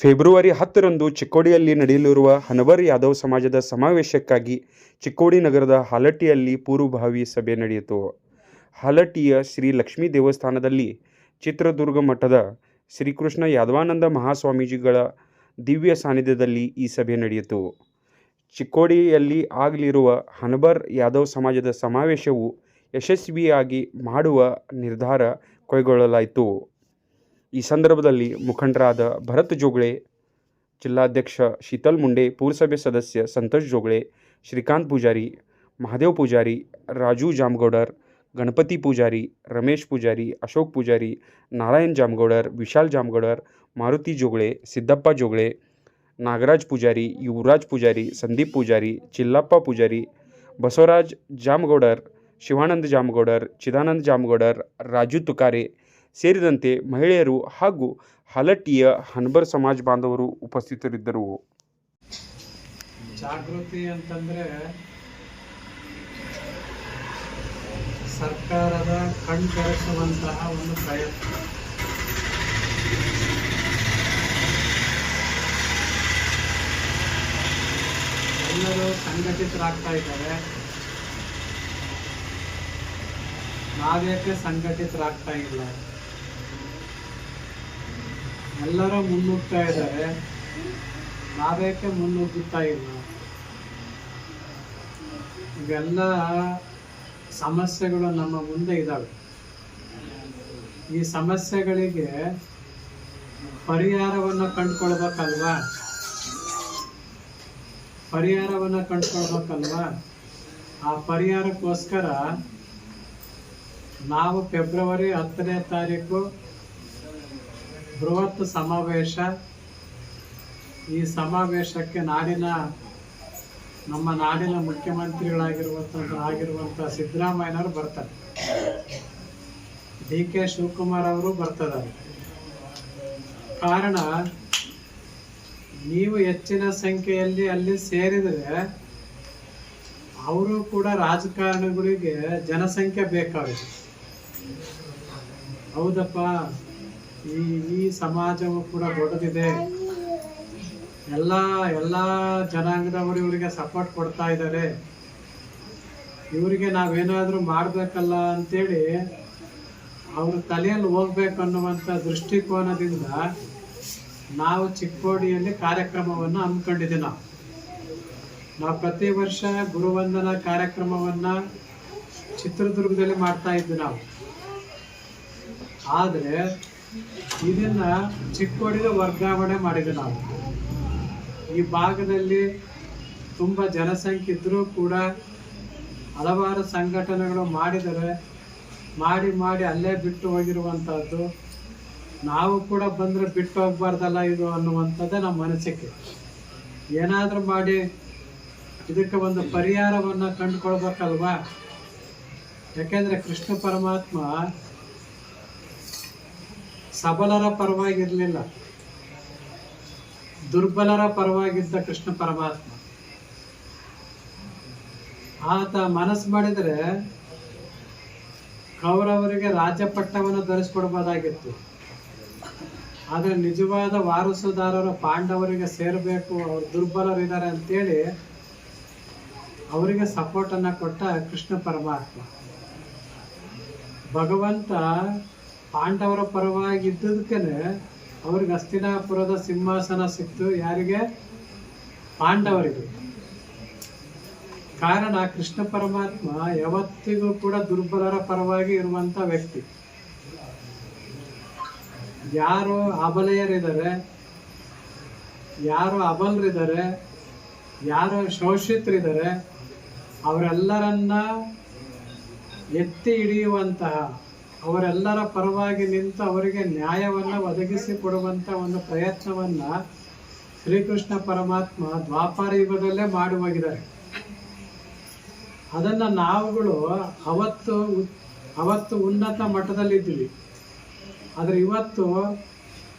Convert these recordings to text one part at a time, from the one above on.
February ಹತ್ತರಂದು ಚಿಕ್ಕೋಡಿಯಲ್ಲಿ ನಡೆಯಲಿರುವ ಹನವರ್ ಯಾದವ್ ಸಮಾಜದ ಸಮಾವೇಶಕ್ಕಾಗಿ ಚಿಕ್ಕೋಡಿ ನಗರದ ಹಾಲಟ್ಟಿಯಲ್ಲಿ ಪೂರ್ವಭಾವಿ ಸಭೆ ನಡೆಯಿತು. ಹಾಲಟ್ಟಿಯ ಶ್ರೀ ಲಕ್ಷ್ಮೀ ದೇವಸ್ಥಾನದಲ್ಲಿ ಚಿತ್ರದುರ್ಗ ಮಠದ ಶ್ರೀಕೃಷ್ಣ ಯಾದವಾನಂದ ಮಹಾಸ್ವಾಮೀಜಿಗಳ ದಿವ್ಯ ಸಾನ್ನಿಧ್ಯದಲ್ಲಿ ಈ ಸಭೆ ನಡೆಯಿತು. ಚಿಕ್ಕೋಡಿಯಲ್ಲಿ ಆಗಲಿರುವ ಹನಬರ್ ಯಾದವ್ ಸಮಾಜದ ಸಮಾವೇಶವು ಯಶಸ್ವಿಯಾಗಿ ಮಾಡುವ ನಿರ್ಧಾರ ಕೈಗೊಳ್ಳಲಾಯಿತು. ಈ ಸಂದರ್ಭದಲ್ಲಿ ಮುಖಂಡರಾದ ಭರತ್ ಜೋಗಳೆ ಜಿಲ್ಲಾಧ್ಯಕ್ಷ ಶೀತಲ್ ಮುಂಡೆ ಪುರಸಭೆ ಸದಸ್ಯ ಸಂತೋಷ್ ಜೋಗಳೆ ಶ್ರೀಕಾಂತ್ ಪೂಜಾರಿ ಮಹಾದೇವ್ ಪೂಜಾರಿ ರಾಜು ಜಾಮಗೌಡರ್ ಗಣಪತಿ ಪೂಜಾರಿ ರಮೇಶ್ ಪೂಜಾರಿ ಅಶೋಕ್ ಪೂಜಾರಿ ನಾರಾಯಣ್ ಜಾಮಗೌಡರ್ ವಿಶಾಲ್ ಜಾಮಗೌಡರ್ ಮಾರುತಿ ಜೋಗಳೆ ಸಿದ್ದಪ್ಪ ಜೋಗಳೆ ನಾಗರಾಜ್ ಪೂಜಾರಿ ಯುವರಾಜ್ ಪೂಜಾರಿ ಸಂದೀಪ್ ಪೂಜಾರಿ ಚಿಲ್ಲಪ್ಪ ಪೂಜಾರಿ ಬಸವರಾಜ್ ಜಾಮಗೌಡರ್ ಶಿವಾನಂದ ಜಾಮಗೌಡರ್ ಚಿದಾನಂದ ಜಾಮಗೌಡರ್ ರಾಜು ತುಕಾರೆ ಸೇರಿದಂತೆ ಮಹಿಳೆಯರು ಹಾಗೂ ಹಲಟ್ಟಿಯ ಹನ್ಬರ್ ಸಮಾಜ ಬಾಂಧವರು ಉಪಸ್ಥಿತರಿದ್ದರು. ಜಾಗೃತಿ ಅಂತಂದ್ರೆ ಸರ್ಕಾರದ ಕಣ್ತೆರೆಸುವಂತಹ ಒಂದು ಪ್ರಯತ್ನ. ಎಲ್ಲರೂ ಸಂಘಟಿತರಾಗ್ತಾ ಇದ್ದಾರೆ. ನಾವ್ಯಾಕೆ ಸಂಘಟಿತರಾಗ್ತಾ ಇಲ್ಲ? ಎಲ್ಲರೂ ಮುನ್ನುಗ್ತಾ ಇದ್ದಾರೆ. ನಾವೇಕೆ ಮುನ್ನುಗ್ಗುತ್ತಾ ಇಲ್ಲ? ಇವೆಲ್ಲ ಸಮಸ್ಯೆಗಳು ನಮ್ಮ ಮುಂದೆ ಇದ್ದಾವೆ. ಈ ಸಮಸ್ಯೆಗಳಿಗೆ ಪರಿಹಾರವನ್ನು ಕಂಡುಕೊಳ್ಬೇಕಲ್ವಾ? ಪರಿಹಾರವನ್ನು ಕಂಡುಕೊಳ್ಬೇಕಲ್ವಾ? ಆ ಪರಿಹಾರಕ್ಕೋಸ್ಕರ ನಾವು ಫೆಬ್ರವರಿ ಹತ್ತನೇ ತಾರೀಕು ಬೃಹತ್ ಸಮಾವೇಶ. ಈ ಸಮಾವೇಶಕ್ಕೆ ನಾಡಿನ, ನಮ್ಮ ನಾಡಿನ ಮುಖ್ಯಮಂತ್ರಿಗಳಾಗಿರುವಂಥ ಆಗಿರುವಂಥ ಸಿದ್ದರಾಮಯ್ಯನವರು ಬರ್ತಾರೆ. ಡಿ ಕೆ ಶಿವಕುಮಾರ್ ಅವರು ಬರ್ತಿದ್ದಾರೆ ಕಾರಣ, ನೀವು ಹೆಚ್ಚಿನ ಸಂಖ್ಯೆಯಲ್ಲಿ ಅಲ್ಲಿ ಸೇರಿದರೆ, ಅವರು ಕೂಡ ರಾಜಕಾರಣಿಗಳಿಗೆ ಜನಸಂಖ್ಯೆ ಬೇಕಾಗುತ್ತೆ. ಹೌದಪ್ಪ? ಈ ಈ ಸಮಾಜವು ಕೂಡ ದೊಡ್ಡದಿದೆ. ಎಲ್ಲ ಎಲ್ಲ ಜನಾಂಗದವರು ಇವರಿಗೆ ಸಪೋರ್ಟ್ ಕೊಡ್ತಾ ಇದ್ದಾರೆ. ಇವರಿಗೆ ನಾವೇನಾದರೂ ಮಾಡಬೇಕಲ್ಲ ಅಂತೇಳಿ ಅವ್ರ ತಲೆಯಲ್ಲಿ ಹೋಗ್ಬೇಕು ಅನ್ನುವಂಥ ದೃಷ್ಟಿಕೋನದಿಂದ ನಾವು ಚಿಕ್ಕೋಡಿಯಲ್ಲಿ ಕಾರ್ಯಕ್ರಮವನ್ನು ಹಮ್ಮಿಕೊಂಡಿದ್ದೀವಿ ನಾವು. ನಾವು ಪ್ರತಿ ವರ್ಷ ಗುರುವಂದನ ಕಾರ್ಯಕ್ರಮವನ್ನು ಚಿತ್ರದುರ್ಗದಲ್ಲಿ ಮಾಡ್ತಾ ಇದ್ವಿ ನಾವು. ಆದರೆ ಇದನ್ನ ಚಿಕ್ಕೋಡಿಗೆ ವರ್ಗಾವಣೆ ಮಾಡಿದೆ ನಾವು. ಈ ಭಾಗದಲ್ಲಿ ತುಂಬ ಜನಸಂಖ್ಯೆ ಇದ್ರೂ ಕೂಡ ಹಲವಾರು ಸಂಘಟನೆಗಳು ಮಾಡಿದರೆ ಮಾಡಿ ಮಾಡಿ ಅಲ್ಲೇ ಬಿಟ್ಟು ಹೋಗಿರುವಂಥದ್ದು ನಾವು ಕೂಡ ಬಂದರೆ ಬಿಟ್ಟು ಹೋಗ್ಬಾರ್ದಲ್ಲ ಇದು ಅನ್ನುವಂಥದ್ದೇ ನಮ್ಮ ಮನಸ್ಸಿಗೆ ಏನಾದರೂ ಮಾಡಿ ಇದಕ್ಕೆ ಒಂದು ಪರಿಹಾರವನ್ನು ಕಂಡುಕೊಳ್ಬೇಕಲ್ವಾ? ಯಾಕೆಂದರೆ ಕೃಷ್ಣ ಪರಮಾತ್ಮ ಸಬಲರ ಪರವಾಗಿರಲಿಲ್ಲ. ದುರ್ಬಲರ ಪರವಾಗಿದ್ದ ಕೃಷ್ಣ ಪರಮಾತ್ಮ. ಆತ ಮನಸ್ಸು ಮಾಡಿದರೆ ಕೌರವರಿಗೆ ರಾಜ್ಯ ಪಟ್ಟವನ್ನು ಧರಿಸ್ಕೊಡ್ಬೋದಾಗಿತ್ತು. ಆದರೆ ನಿಜವಾದ ವಾರಸುದಾರರು ಪಾಂಡವರಿಗೆ ಸೇರಬೇಕು, ಅವರು ದುರ್ಬಲರಿದ್ದಾರೆ ಅಂತೇಳಿ ಅವರಿಗೆ ಸಪೋರ್ಟನ್ನು ಕೊಟ್ಟ ಕೃಷ್ಣ ಪರಮಾತ್ಮ. ಭಗವಂತ ಪಾಂಡವರ ಪರವಾಗಿ ಇದ್ದದಕ್ಕೆ ಅವ್ರಿಗೆ ಹಸ್ತಿನಾಪುರದ ಸಿಂಹಾಸನ ಸಿಕ್ತು. ಯಾರಿಗೆ? ಪಾಂಡವರಿಗೆ. ಕಾರಣ, ಕೃಷ್ಣ ಪರಮಾತ್ಮ ಯಾವತ್ತಿಗೂ ಕೂಡ ದುರ್ಬಲರ ಪರವಾಗಿ ಇರುವಂತ ವ್ಯಕ್ತಿ. ಯಾರು ಅಬಲೆಯರಿದ್ದಾರೆ, ಯಾರು ಅಬಲರಿದ್ದಾರೆ, ಯಾರು ಶೋಷಿತರಿದ್ದಾರೆ, ಅವರೆಲ್ಲರನ್ನ ಎತ್ತಿ ಹಿಡಿಯುವಂತಹ ಅವರೆಲ್ಲರ ಪರವಾಗಿ ನಿಂತು ಅವರಿಗೆ ನ್ಯಾಯವನ್ನು ಒದಗಿಸಿ ಕೊಡುವಂತ ಒಂದು ಪ್ರಯತ್ನವನ್ನ ಶ್ರೀಕೃಷ್ಣ ಪರಮಾತ್ಮ ದ್ವಾಪಾರ ಯುಗದಲ್ಲೇ ಮಾಡಿ ಹೋಗಿದ್ದಾರೆ ಅದನ್ನ ನಾವುಗಳು ಅವತ್ತು ಅವತ್ತು ಉನ್ನತ ಮಟ್ಟದಲ್ಲಿದ್ದೀವಿ ಆದರೆ ಇವತ್ತು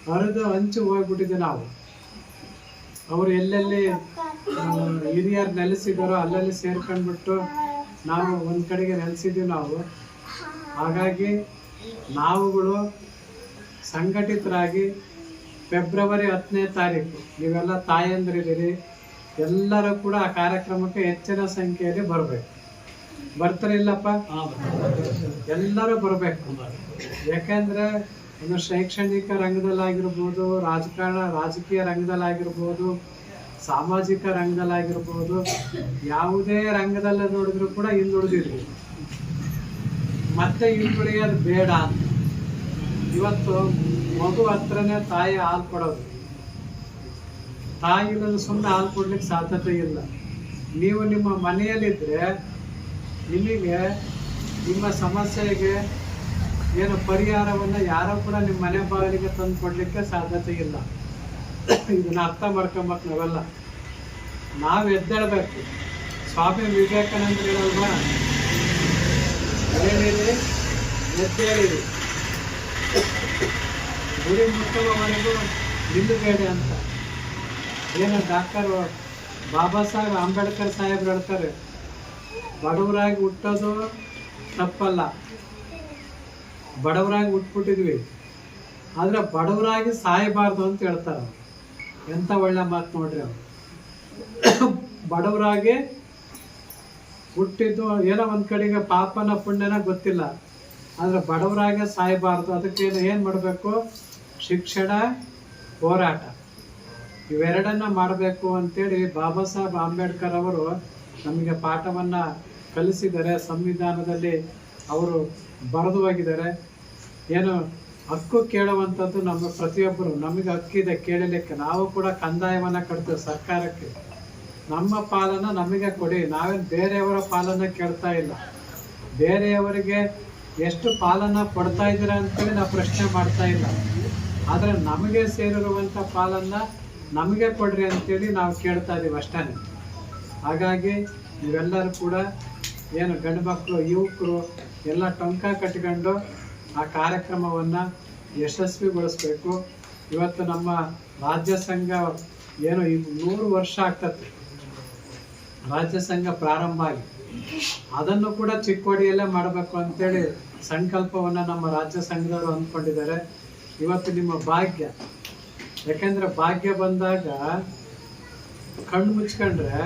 ಹರಿದು ಹಂಚು ಹೋಗ್ಬಿಟ್ಟಿದೆ ನಾವು. ಅವರು ಎಲ್ಲೆಲ್ಲಿ ಹಿರಿಯರು ನೆಲೆಸಿದಾರೋ ಅಲ್ಲಲ್ಲಿ ಸೇರ್ಕೊಂಡ್ಬಿಟ್ಟು ನಾವು ಒಂದು ಕಡೆಗೆ ನೆಲೆಸಿದ್ದೀವಿ ನಾವು. ಹಾಗಾಗಿ ನಾವುಗಳು ಸಂಘಟಿತರಾಗಿ ಫೆಬ್ರವರಿ ಹತ್ತನೇ ತಾರೀಕು ನೀವೆಲ್ಲ ತಾಯಂದ್ರಿದ್ದೀರಿ ಎಲ್ಲರೂ ಕೂಡ ಆ ಕಾರ್ಯಕ್ರಮಕ್ಕೆ ಹೆಚ್ಚಿನ ಸಂಖ್ಯೆಯಲ್ಲಿ ಬರಬೇಕು. ಬರ್ತಾರಿಲ್ಲಪ್ಪ ಎಲ್ಲರೂ ಬರಬೇಕು. ಯಾಕೆಂದರೆ ಒಂದು ಶೈಕ್ಷಣಿಕ ರಂಗದಲ್ಲಾಗಿರ್ಬೋದು ರಾಜಕಾರಣ ರಾಜಕೀಯ ರಂಗದಲ್ಲಾಗಿರ್ಬೋದು ಸಾಮಾಜಿಕ ರಂಗದಲ್ಲಾಗಿರ್ಬೋದು ಯಾವುದೇ ರಂಗದಲ್ಲೇ ನೋಡಿದ್ರು ಕೂಡ ಹಿಂದುಳಿದಿದ್ವಿ ಮತ್ತೆ ಹಿಂದುಳಿಯೋದು ಬೇಡ. ಇವತ್ತು ಮಗು ಹತ್ರನೇ ತಾಯಿ ಹಾಲು ಕೊಡೋದು. ತಾಯಿ ಇಲ್ಲದ ಸುಮ್ಮನೆ ಹಾಲು ಕೊಡ್ಲಿಕ್ಕೆ ಸಾಧ್ಯತೆ ಇಲ್ಲ. ನೀವು ನಿಮ್ಮ ಮನೆಯಲ್ಲಿದ್ದರೆ ಇಲ್ಲಿಗೆ ನಿಮ್ಮ ಸಮಸ್ಯೆಗೆ ಏನು ಪರಿಹಾರವನ್ನು ಯಾರೂ ಕೂಡ ನಿಮ್ಮ ಮನೆ ಬಾಗಿಲಿಗೆ ತಂದು ಕೊಡಲಿಕ್ಕೆ ಸಾಧ್ಯತೆ ಇಲ್ಲ. ಇದನ್ನ ಅರ್ಥ ಮಾಡ್ಕೊಂಬಕ್ ನಾವೆಲ್ಲ. ನಾವು ಎದ್ದೇಳಬೇಕು. ಸ್ವಾಮಿ ವಿವೇಕಾನಂದ ಹೇಳಲ್ವಾ ಹೇಳಿರಿ ಎದ್ದೇಳಿರಿ ಗುರಿ ಮುಟ್ಟುವವರೆಗೂ ನಿಲ್ಲಬೇಡಿ ಅಂತ. ಏನು ಡಾಕ್ಟರ್ ಬಾಬಾ ಸಾಹೇಬ್ ಅಂಬೇಡ್ಕರ್ ಸಾಹೇಬ್ರು ಹೇಳ್ತಾರೆ, ಬಡವರಾಗಿ ಹುಟ್ಟೋದು ತಪ್ಪಲ್ಲ. ಬಡವರಾಗಿ ಹುಟ್ಬಿಟ್ಟಿದ್ವಿ. ಆದ್ರೆ ಬಡವರಾಗಿ ಸಾಯಬಾರ್ದು ಅಂತ ಹೇಳ್ತಾರೆ ಎಂಥ ಒಳ್ಳೆ ಮಾತು ನೋಡ್ರಿ ಅವ್ರು. ಬಡವರಾಗಿ ಹುಟ್ಟಿದ್ದು ಏನೋ ಒಂದ್ ಕಡೆಗೆ ಪಾಪನ ಪುಣ್ಯನ ಗೊತ್ತಿಲ್ಲ. ಆದರೆ ಬಡವರಾಗೆ ಸಾಯಬಾರ್ದು. ಅದಕ್ಕೆ ಏನು ಮಾಡಬೇಕು? ಶಿಕ್ಷಣ, ಹೋರಾಟ. ಇವೆರಡನ್ನ ಮಾಡಬೇಕು ಅಂತೇಳಿ ಬಾಬಾ ಸಾಹೇಬ್ ಅಂಬೇಡ್ಕರ್ ಅವರು ನಮಗೆ ಪಾಠವನ್ನ ಕಲಿಸಿದ್ದಾರೆ. ಸಂವಿಧಾನದಲ್ಲಿ ಅವರು ಬರೆದು ಹೋಗಿದ್ದಾರೆ. ಏನು ಹಕ್ಕು ಕೇಳುವಂಥದ್ದು ನಮ್ಮ ಪ್ರತಿಯೊಬ್ಬರು. ನಮಗೆ ಹಕ್ಕಿದೆ ಕೇಳಲಿಕ್ಕೆ. ನಾವು ಕೂಡ ಕಂದಾಯವನ್ನು ಕಟ್ತೇವೆ ಸರ್ಕಾರಕ್ಕೆ. ನಮ್ಮ ಪಾಲನ್ನ ನಮಗೆ ಕೊಡಿ. ನಾವೇನು ಬೇರೆಯವರ ಪಾಲನ್ನ ಕೇಳ್ತಾ ಇಲ್ಲ. ಬೇರೆಯವರಿಗೆ ಎಷ್ಟು ಪಾಲನ್ನ ಕೊಡ್ತಾ ಇದ್ದೀರಾ ಅಂತೇಳಿ ನಾವು ಪ್ರಶ್ನೆ ಮಾಡ್ತಾ ಇಲ್ಲ. ಆದರೆ ನಮಗೆ ಸೇರಿರುವಂಥ ಪಾಲನ್ನ ನಮಗೆ ಕೊಡ್ರಿ ಅಂತೇಳಿ ನಾವು ಕೇಳ್ತಾ ಇದ್ದೀವಿ ಅಷ್ಟೇ. ಹಾಗಾಗಿ ನೀವೆಲ್ಲರೂ ಕೂಡ ಏನು ಗಂಡು ಮಕ್ಕಳು, ಯುವಕರು ಎಲ್ಲ ಟೊಂಕ ಕಟ್ಕೊಂಡು ಆ ಕಾರ್ಯಕ್ರಮವನ್ನು ಯಶಸ್ವಿಗೊಳಿಸ್ಬೇಕು. ಇವತ್ತು ನಮ್ಮ ರಾಜ್ಯ ಸಂಘ ಏನು ಈ ನೂರು ವರ್ಷ ಆಗ್ತದೆ. ರಾಜ್ಯ ಸಂಘ ಪ್ರಾರಂಭ ಆಗಿ ಅದನ್ನು ಕೂಡ ಚಿಕ್ಕೋಡಿಯಲ್ಲೇ ಮಾಡಬೇಕು ಅಂತೇಳಿ ಸಂಕಲ್ಪವನ್ನು ನಮ್ಮ ರಾಜ್ಯ ಸಂಘದವರು ಅಂದ್ಕೊಂಡಿದ್ದಾರೆ. ಇವತ್ತು ನಿಮ್ಮ ಭಾಗ್ಯ. ಯಾಕೆಂದರೆ ಭಾಗ್ಯ ಬಂದಾಗ ಕಣ್ಣು ಮುಚ್ಕೊಂಡ್ರೆ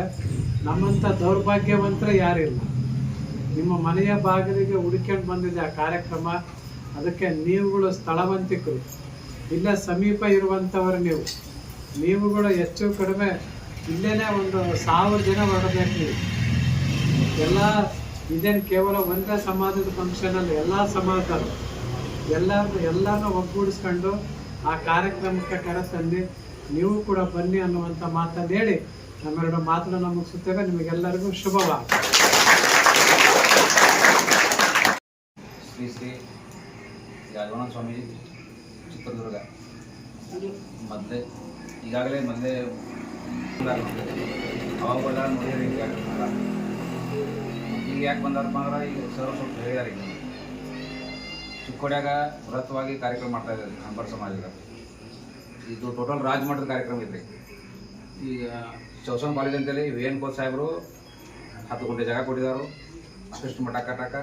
ನಮ್ಮಂಥ ದೌರ್ಭಾಗ್ಯವಂತರ ಯಾರಿಲ್ಲ ನಿಮ್ಮ ಮನೆಯ ಬಾಗಿಲಿಗೆ ಹುಡುಕೊಂಡು ಬಂದಿದೆ ಆ ಕಾರ್ಯಕ್ರಮ. ಅದಕ್ಕೆ ನೀವುಗಳು ಸ್ಥಳವಂತಿಕರು. ಇಲ್ಲ ಸಮೀಪ ಇರುವಂಥವರು ನೀವು. ನೀವುಗಳು ಹೆಚ್ಚು ಕಡಿಮೆ ಇಲ್ಲೇನೆ ಒಂದು ಸಾವಿರ ಜನ ಹೊರಡಬೇಕು. ಎಲ್ಲ ಇದೇನು ಕೇವಲ ಒಂದೇ ಸಮಾಜದ ಫಂಕ್ಷನಲ್ಲಿ ಅಲ್ಲ ಎಲ್ಲ ಸಮಾಜದವರು. ಎಲ್ಲರನ್ನು ಎಲ್ಲರನ್ನ ಒಗ್ಗೂಡಿಸ್ಕೊಂಡು ಆ ಕಾರ್ಯಕ್ರಮಕ್ಕೆ ಕರೆ ತಂದು ನೀವು ಕೂಡ ಬನ್ನಿ ಅನ್ನುವಂಥ ಮಾತನ್ನು ಹೇಳಿ ನಮ್ಮೆರಡು ಮಾತನ್ನು ಮುಗಿಸುತ್ತೇವೆ. ನಿಮಗೆಲ್ಲರಿಗೂ ಶುಭವಾಗಲಿ. ಶ್ರೀ ಶ್ರೀ ಯಾದವಾನಂದ ಸ್ವಾಮಿ ಚಿತ್ರದುರ್ಗ. ಮೊದಲೇ ಈಗಾಗಲೇ ಮೊದಲೇ ಅವಾಗ ಬಂದಾಗ ನೋಡಿದ್ರೆ ಈಗ ಯಾಕೆ ಬಂದಾರ ಈಗ ಯಾಕೆ ಬಂದಾರಪ್ಪ ಅಂದ್ರೆ ಈಗ ಸರ್ ಸ್ವಲ್ಪ ಹೇಳಿದಾರೆ ಈಗ ಚಿಕ್ಕೋಡ್ಯಾಗ ಬೃಹತ್ವಾಗಿ ಕಾರ್ಯಕ್ರಮ ಮಾಡ್ತಾ ಇದ್ದಾರೆ ಅಂಬರ್ ಸಮಾಜದ ಇದು ಟೋಟಲ್ ರಾಜ್ ಮಟ್ಟದ ಕಾರ್ಯಕ್ರಮ ಇದೆ ಈಗ ಚೌಸನ್ ಕಾಲೇಜ್ ಅಂತೇಳಿ ವಿ ಎನ್ ಕೋಚ್ ಸಾಹೇಬರು ಹತ್ತು ಗಂಟೆ ಜಾಗ ಕೊಟ್ಟಿದ್ದಾರೆ ಅಷ್ಟು ಮಠ ಕಟ್ಟಾಕ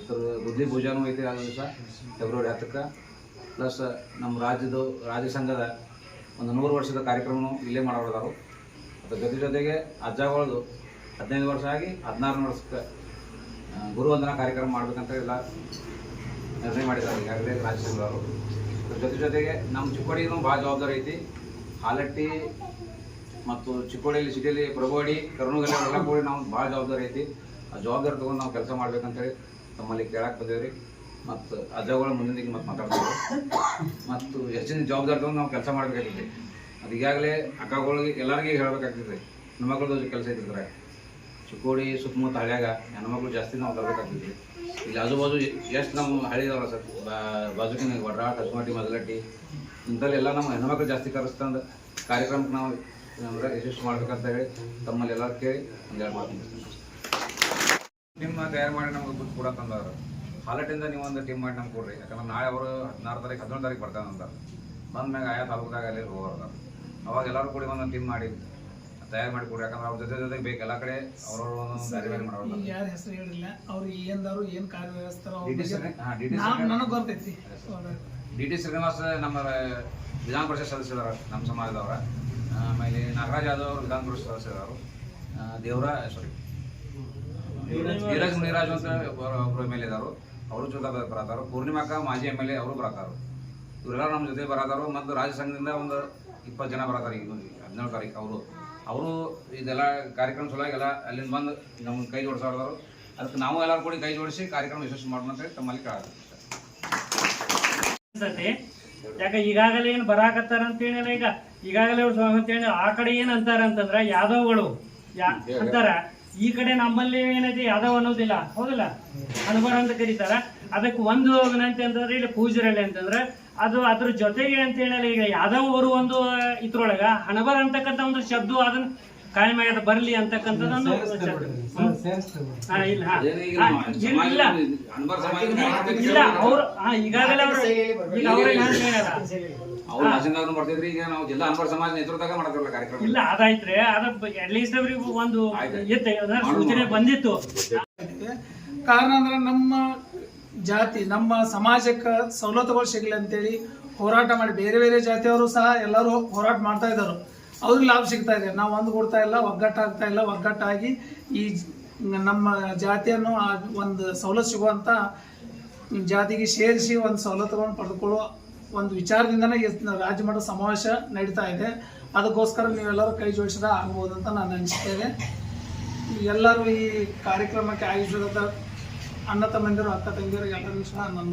ಅದ್ರ ಗುದ್ಲಿ ಪೂಜಾನೂ ಐತಿ ಆ ದಿವಸ ಫೆಬ್ರವರಿ ಹತ್ತಕ್ಕೆ ಪ್ಲಸ್ ನಮ್ಮ ರಾಜ್ಯದ ರಾಜ್ಯ ಸಂಘದ ಒಂದು ನೂರು ವರ್ಷದ ಕಾರ್ಯಕ್ರಮನೂ ಇಲ್ಲೇ ಮಾಡೋದಾರು ಅದ್ರ ಜೊತೆ ಜೊತೆಗೆ ಅಜ್ಜಗಳದು ಹದಿನೈದು ವರ್ಷ ಆಗಿ ಹದಿನಾರನೇ ವರ್ಷಕ್ಕೆ ಗುರುವಂದನಾ ಕಾರ್ಯಕ್ರಮ ಮಾಡಬೇಕಂತ ಎಲ್ಲ ನಿರ್ಣಯ ಮಾಡಿದ್ದಾರೆ ಈಗಾಗಲೇ ರಾಜ್ಯ ಸಂಘದವರು ಅದ್ರ ಜೊತೆ ಜೊತೆಗೆ ನಮ್ಮ ಚಿಕ್ಕೋಡಿಯೂ ಭಾಳ ಜವಾಬ್ದಾರಿ ಐತಿ. ಹಾಲಟ್ಟಿ ಮತ್ತು ಚಿಕ್ಕೋಡಿಯಲ್ಲಿ ಸಿಟಿಯಲ್ಲಿ ಪ್ರಭುವಾಡಿ ಕರ್ನೂಗಲ್ಲಿ ಎಲ್ಲ ಕೂಡಿ ನಾವು ಭಾಳ ಜವಾಬ್ದಾರಿ ಐತಿ. ಆ ಜವಾಬ್ದಾರಿ ತೊಗೊಂಡು ನಾವು ಕೆಲಸ ಮಾಡ್ಬೇಕಂತೇಳಿ ತಮ್ಮಲ್ಲಿ ಕೇಳಕ್ಕೆ ಬಂದೇವ್ರಿ. ಮತ್ತು ಅಜ್ಜಗಳು ಮುಂದಿನ ದಿನ ಮತ್ತೆ ಮಾತಾಡ್ತಾರೆ ಮತ್ತು ಹೆಚ್ಚಿನ ಜವಾಬ್ದಾರಿ ತೊಗೊಂಡು ನಾವು ಕೆಲಸ ಮಾಡಬೇಕಾಗ್ತದೆ ಅದು ಈಗಾಗಲೇ ಅಕ್ಕಗಳಿಗೆ ಎಲ್ಲರಿಗೆ ಹೇಳ್ಬೇಕಾಗ್ತೈತಿ. ಹೆಣ್ಮಕ್ಳದ್ದು ಕೆಲಸ ಇದ್ದಿದ್ರೆ ಚಿಕ್ಕೋಡಿ, ಸುತ್ತಮುತ್ತ ಹಳ್ಯಾಗ ಹೆಣ್ಮಕ್ಳು ಜಾಸ್ತಿ ನಾವು ತರಬೇಕಾಗ್ತೈತಿ. ಇಲ್ಲಿ ಆಜು ಬಾಜು ಎಷ್ಟು ನಮ್ಮ ಹಳ್ಳಿದವರ ಸರ್ ಬಾಜುಕಿನ ವಡ್ರಾಟ್ ಹಸ್ಮಾಟಿ ಮದಲಟ್ಟಿ, ಇಂಥಲ್ಲಿ ಎಲ್ಲ ನಮ್ಮ ಹೆಣ್ಮಕ್ಳು ಜಾಸ್ತಿ ಕರೆಸ್ತಂದು ಕಾರ್ಯಕ್ರಮಕ್ಕೆ ನಾವು ಏನಂದ್ರೆ ಯಶಸ್ವಿ ಮಾಡ್ಬೇಕಂತ ಹೇಳಿ ತಮ್ಮಲ್ಲಿ ಎಲ್ಲರೂ ಕೇಳಿ ಒಂದೆರಡು ಮಾತು ನಿಮ್ಮ ತಯಾರು ಮಾಡಿ ನಮ್ಗೆ ದುಡ್ಡು ಕೊಡಕ್ಕಂದವ್ರು ಹಾಲಟಿಂದ ನೀವು ಒಂದು ಟೀಮ್ ಮಾಡಿ ನಮ್ಗೆ ಕೊಡ್ರಿ. ಯಾಕಂದ್ರೆ ನಾಳೆ ಅವರು ಹದಿನಾರು ತಾರೀಕು ಹದಿನೇಳು ತಾರೀಕು ಬರ್ತಾನೆ ಅಂತ ಬಂದ್ಮ್ಯಾಗ ಆಯಾ ತಾಲೂಕದಾಗ ಅಲ್ಲಿ ಹೋಗೋರು ಅವಾಗ ಎಲ್ಲರೂ ಕೂಡಿ ಒಂದೊಂದು ಟೀಮ್ ಮಾಡಿ ತಯಾರು ಮಾಡಿ ಕೊಡ್ರಿ. ಯಾಕಂದ್ರೆ ಅವ್ರ ಜೊತೆ ಜೊತೆಗೆ ಬೇಕು. ಎಲ್ಲ ಕಡೆ ಅವ್ರವ್ರ ಒಂದೊಂದು ಯಾರ ಹೆಸರು ಹೇಳಿಲ್ಲ. ಅವ್ರು ಏನ್ದಾರು ಏನು ಕಾರ್ಯ ವ್ಯವಸ್ಥೆ ಡಿ ಟಿ ಹಾಂ ಡಿ ಟಿ ನನಗ್ ಗೊತ್ತೈತಿ. ಡಿ ಟಿ ಶ್ರೀನಿವಾಸ ನಮ್ಮ ವಿಧಾನ ಪರಿಷತ್ ಸದಸ್ಯರ ನಮ್ಮ ಸಮಾಜದವರ. ಆಮೇಲೆ ನಾಗರಾಜ್ ಯಾದವ್ ಅವರು ವಿಧಾನ ಪರಿಷತ್ ಸದಸ್ಯರವರು ದೇವರ ಸಾರಿ ಧೀರಜ್ ಮುನಿರಾಜ್ ಅಂತ ಒಬ್ಬರು ಎಲ್ ಇದಾರು ಅವರು ಜೊತೆ ಬರತಾರ ಪೂರ್ಣಿಮಾಕ ಮಾಜಿ ಎಂ ಎಲ್ ಎ ಅವರು ಬರತಾರ ಇವರೆಲ್ಲ ನಮ್ಮ ಜೊತೆ ಬರತಾರ ಮತ್ತು ರಾಜ್ಯ ಸಂಘದಿಂದ ಒಂದು ಇಪ್ಪತ್ತು ಜನ ಬರತಾರ ಈಗ ಹದಿನೇಳು ತಾರೀಕು ಅವರು. ಅವರು ಇದೆಲ್ಲ ಕಾರ್ಯಕ್ರಮ ಸಲುವಾಗೆಲ್ಲ ಅಲ್ಲಿಂದ ಬಂದು ನಮ್ಗೆ ಕೈ ಜೋಡಿಸೋರು ಅದಕ್ಕೆ ನಾವು ಎಲ್ಲರೂ ಕೂಡ ಕೈ ಜೋಡಿಸಿ ಕಾರ್ಯಕ್ರಮ ಯಶಸ್ವಿ ಮಾಡೋಣ ಅಂತ ಹೇಳಿ ತಮ್ಮಲ್ಲಿ ಕೇಳಿ ಯಾಕೆ ಈಗಾಗಲೇ ಏನು ಬರಾಕತ್ತಾರ ಅಂತ ಈಗ. ಈಗಾಗಲೇ ಅವ್ರು ಸ್ವಾಮಿ ಅಂತ ಹೇಳಿ ಆ ಕಡೆ ಏನು ಅಂತಾರ ಅಂತಂದ್ರ ಯಾದವ್ಗಳು. ಯಾ ಅಂತಾರ. ಈ ಕಡೆ ನಮ್ಮಲ್ಲಿ ಏನೈತಿ ಯಾದವ್ ಅನ್ನೋದಿಲ್ಲ. ಹೌದಿಲ್ಲ? ಅನುಭವ ಅಂತ ಕರೀತಾರ. ಅದಕ್ಕೆ ಒಂದು ಏನಂತ ಅಂತಂದ್ರೆ ಇಲ್ಲಿ ಪೂಜರಲ್ಲಿ ಅಂತಂದ್ರೆ ಅದು ಅದ್ರ ಜೊತೆಗೆ ಅಂತ ಹೇಳಲ್ಲ ಈಗ ಯಾದವ್ ಅವರು ಒಂದು ಇದ್ರೊಳಗ ಹಣಬರ್ ಅಂತಕ್ಕಂಥ ಒಂದು ಶಬ್ದ ಅದನ್ನ ಕಾಯಂ ಆಗ್ಯದ ಬರ್ಲಿ ಅಂತಕ್ಕಂಥದ್ದು ಇಲ್ಲ. ಹಾ. ಹಾ, ಇಲ್ಲ, ಇಲ್ಲ ಅನ್ಬರ್ ಸಮಾಜ ಇಲ್ಲ ಅವ್ರು ಹಾ ಈಗಾಗಲೇ ಅವ್ರು ಈಗ ನಾನು ಅವ್ರು ನಾವು ಜಿಲ್ಲಾ ಅನ್ಬರ್ ಸಮಾಜ ನೇತೃತ್ವದಾಗ ಮಾಡ್ತಿರಲ್ಲ ಕಾರ್ಯಕ್ರಮ. ಇಲ್ಲ ಅದಾಯ್ತ್ರಿ. ಅದ ಅಟ್ಲೀಸ್ಟ್ ಅವ್ರಿಗೆ ಒಂದು ಆಯ್ತು. ಇತ್ತು ಸೂಚನೆ ಬಂದಿತ್ತು. ಕಾರಣ ಅಂದ್ರೆ ನಮ್ಮ ಜಾತಿ ನಮ್ಮ ಸಮಾಜಕ್ಕೆ ಸವಲತ್ತುಗಳು ಸಿಗಲಿ ಅಂತೇಳಿ ಹೋರಾಟ ಮಾಡಿ ಬೇರೆ ಬೇರೆ ಜಾತಿಯವರು ಸಹ ಎಲ್ಲರೂ ಹೋರಾಟ ಮಾಡ್ತಾ ಇದ್ದಾರೆ. ಅವ್ರಿಗೆ ಲಾಭ ಸಿಗ್ತಾ ಇದೆ. ನಾವು ಒಂದು ಕೊಡ್ತಾ ಇಲ್ಲ ಒಗ್ಗಟ್ಟಾಗ್ತಾ ಇಲ್ಲ ಒಗ್ಗಟ್ಟಾಗಿ ಈ ನಮ್ಮ ಜಾತಿಯನ್ನು ಒಂದು ಸವಲತ್ತು ಸಿಗುವಂಥ ಜಾತಿಗೆ ಸೇರಿಸಿ ಒಂದು ಸವಲತ್ತುಗಳನ್ನು ಪಡೆದುಕೊಳ್ಳುವ ಒಂದು ವಿಚಾರದಿಂದನೇ ರಾಜ್ಯ ಮಟ್ಟದ ಸಮಾವೇಶ ನಡೀತಾ ಇದೆ. ಅದಕ್ಕೋಸ್ಕರ ನೀವೆಲ್ಲರೂ ಕೈ ಜೋಡಿಸಿದ ಆಗ್ಬೋದು ಅಂತ ನಾನು ಅನಿಸ್ತೇನೆ ಎಲ್ಲರೂ ಈ ಕಾರ್ಯಕ್ರಮಕ್ಕೆ ಆಯೋಜಿಸಿದ ಅಣ್ಣ ತಮ್ಮಂದಿರು, ಅಕ್ಕ ತಂಗಿಯರು ಎಲ್ಲರೂ ಸಹ ನನ್ನ